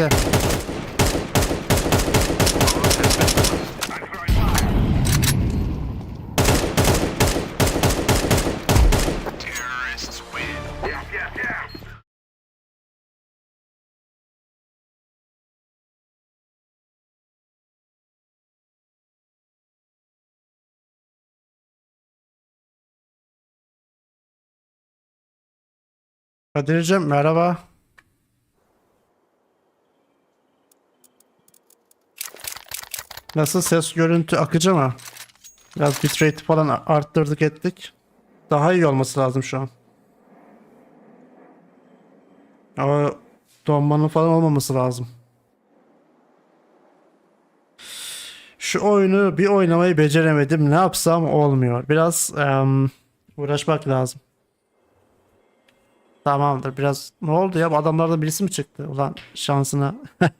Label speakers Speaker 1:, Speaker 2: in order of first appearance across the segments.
Speaker 1: CT. Kadir'cim merhaba. Nasıl ses görüntü akıcı mı? Biraz bitrate falan arttırdık ettik. Daha iyi olması lazım şu an. Ama donmanın falan olmaması lazım. Şu oyunu bir oynamayı beceremedim. Ne yapsam olmuyor. Biraz em, uğraşmak lazım. Tamamdır. Biraz ne oldu ya? Bu adamlardan birisi mi çıktı? Ulan şansına.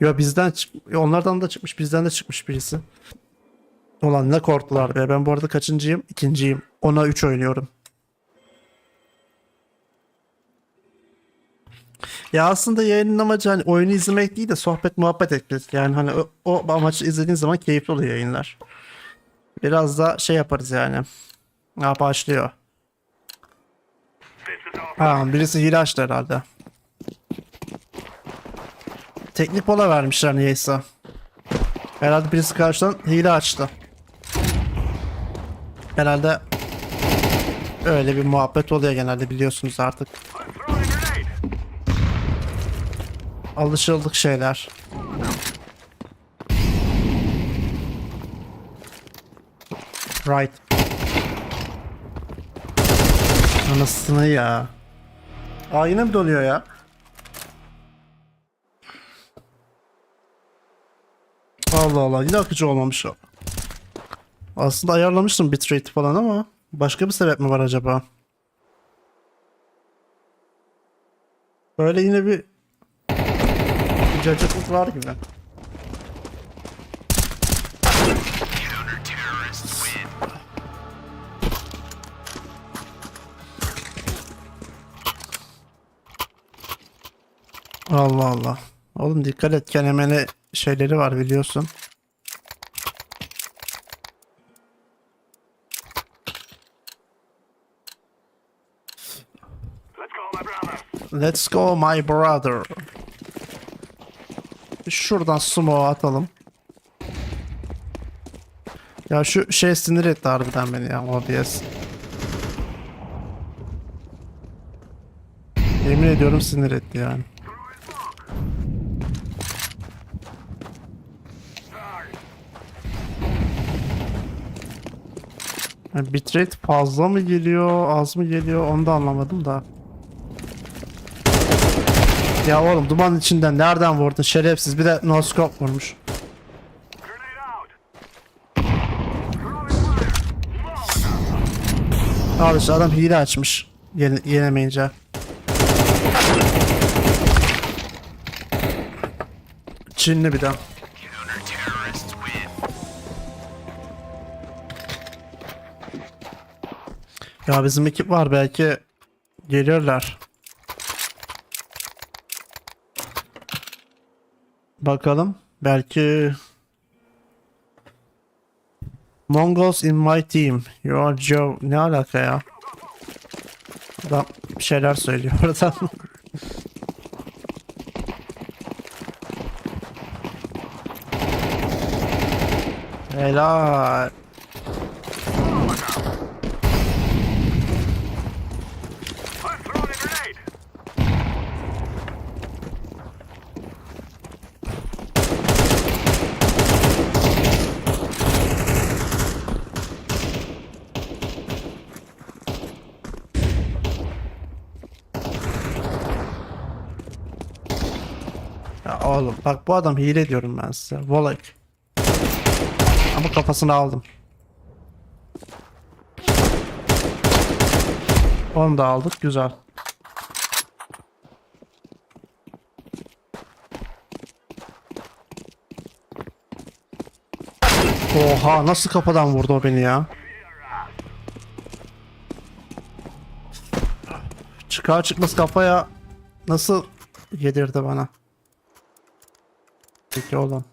Speaker 1: Yo bizden çık onlardan da çıkmış, bizden de çıkmış birisi. Ulan ne korktular be. Ben bu arada kaçıncıyım? İkinciyim. Ona 3 oynuyorum. Ya aslında yayının amacı hani oyunu izlemek değil de sohbet muhabbet etmek. Yani hani o, o amaçı izlediğin zaman keyifli oluyor yayınlar. Biraz da şey yaparız yani. Ha başlıyor. Ha birisi hile açtı herhalde. Teknik mola vermişler niyeyse. Herhalde birisi karşıdan hile açtı. Herhalde öyle bir muhabbet oluyor genelde biliyorsunuz artık. Alışıldık şeyler. Right. Anasını ya. Aa yine doluyor ya? Allah Allah yine akıcı olmamış o. Aslında ayarlamıştım bitrate falan ama başka bir sebep mi var acaba? Böyle yine bir cacıklık var gibi. Allah Allah. Oğlum dikkat et kenemene şeyleri var biliyorsun. Let's go my brother. Şuradan sumo atalım. Ya şu şey sinir etti harbiden beni ya OBS. Yemin ediyorum sinir etti yani. Bitrate fazla mı geliyor, az mı geliyor onu da anlamadım da. Ya oğlum duman içinden nereden vurdun şerefsiz bir de no scope vurmuş. Al işte adam hile açmış. Yene, yenemeyince. Çinli bir de. Ya bizim ekip var belki geliyorlar. Bakalım. Belki Mongols in my team. You are Joe. Ne alaka ya? Adam bir şeyler söylüyor oradan. Helal. Oğlum bak bu adam hile diyorum ben size. Volek. Ama kafasını aldım. Onu da aldık güzel. Oha nasıl kafadan vurdu o beni ya? Çıkar çıkmaz kafaya nasıl yedirdi bana? Peki oğlum.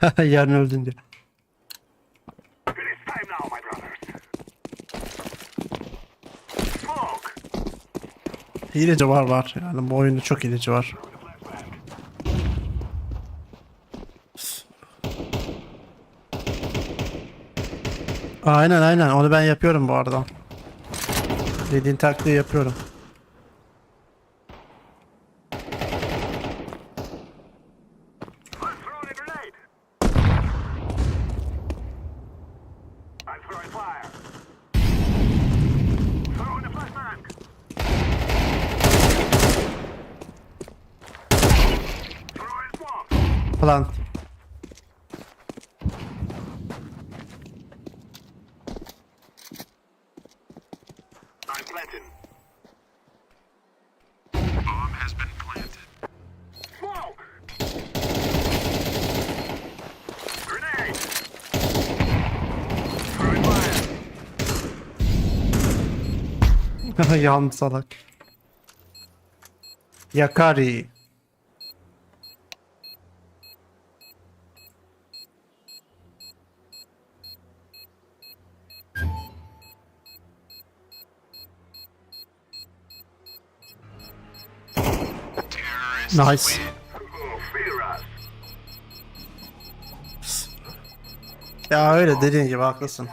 Speaker 1: Yarın öldün diyor. Hileci var var. Yani bu oyunda çok hileci var. Aynen aynen onu ben yapıyorum bu arada. Dediğin taktiği yapıyorum.
Speaker 2: I'm
Speaker 1: Yan salak. Yakari. Nice. Ya öyle dediğin gibi haklısın.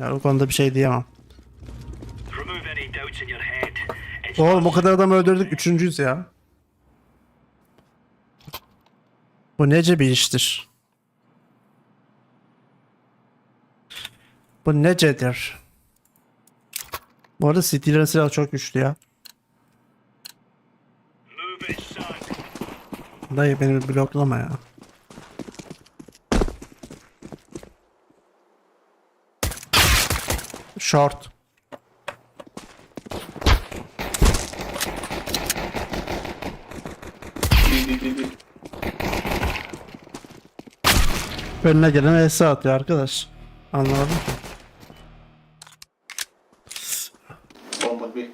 Speaker 1: Ya bu konuda bir şey diyemem. Oğlum o kadar adam öldürdük. Üçüncüyüz ya. Bu nece bir iştir? Bu necedir? Bu arada City'lerin silahı çok güçlü ya. Dayı beni bloklama ya. Short. Önüne gelen ES atıyor arkadaş. Anlamadım ki.
Speaker 3: Bomba bir.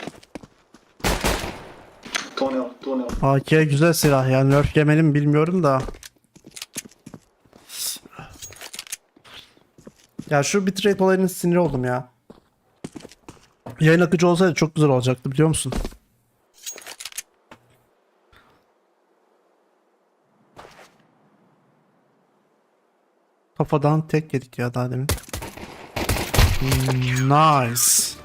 Speaker 3: Tunnel, tunnel.
Speaker 1: AK güzel silah ya. Nerf yemeli mi bilmiyorum da. Ya şu bitrate olayının sinir oldum ya. Yayın akıcı olsaydı çok güzel olacaktı biliyor musun? Kafadan tek yedik ya daha demin. Hmm, Nice.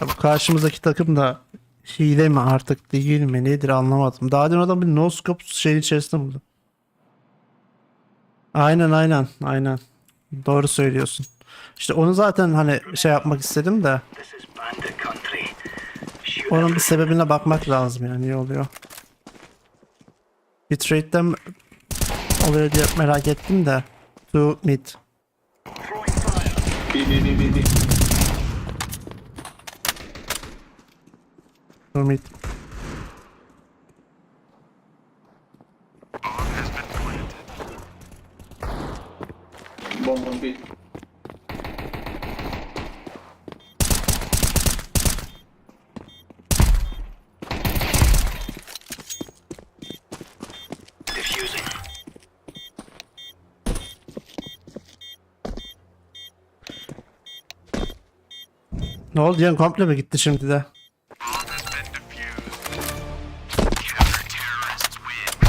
Speaker 1: Ya bu karşımızdaki takım da hile mi artık değil mi nedir anlamadım. Daha demin adam bir no scope şeyin içerisinde buldu. Aynen aynen aynen. Doğru söylüyorsun. İşte onu zaten hani şey yapmak istedim de onun bir sebebine bakmak lazım yani niye oluyor. Bitrate'den oluyor diye merak ettim de. To mid.
Speaker 3: Bir, bir.
Speaker 1: To mid.
Speaker 3: Bomba bir.
Speaker 1: Ne oldu yani komple mi gitti şimdi de?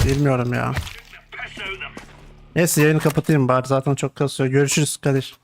Speaker 1: Bilmiyorum ya. Neyse yayını kapatayım bari zaten çok kasıyor. Görüşürüz Kadir.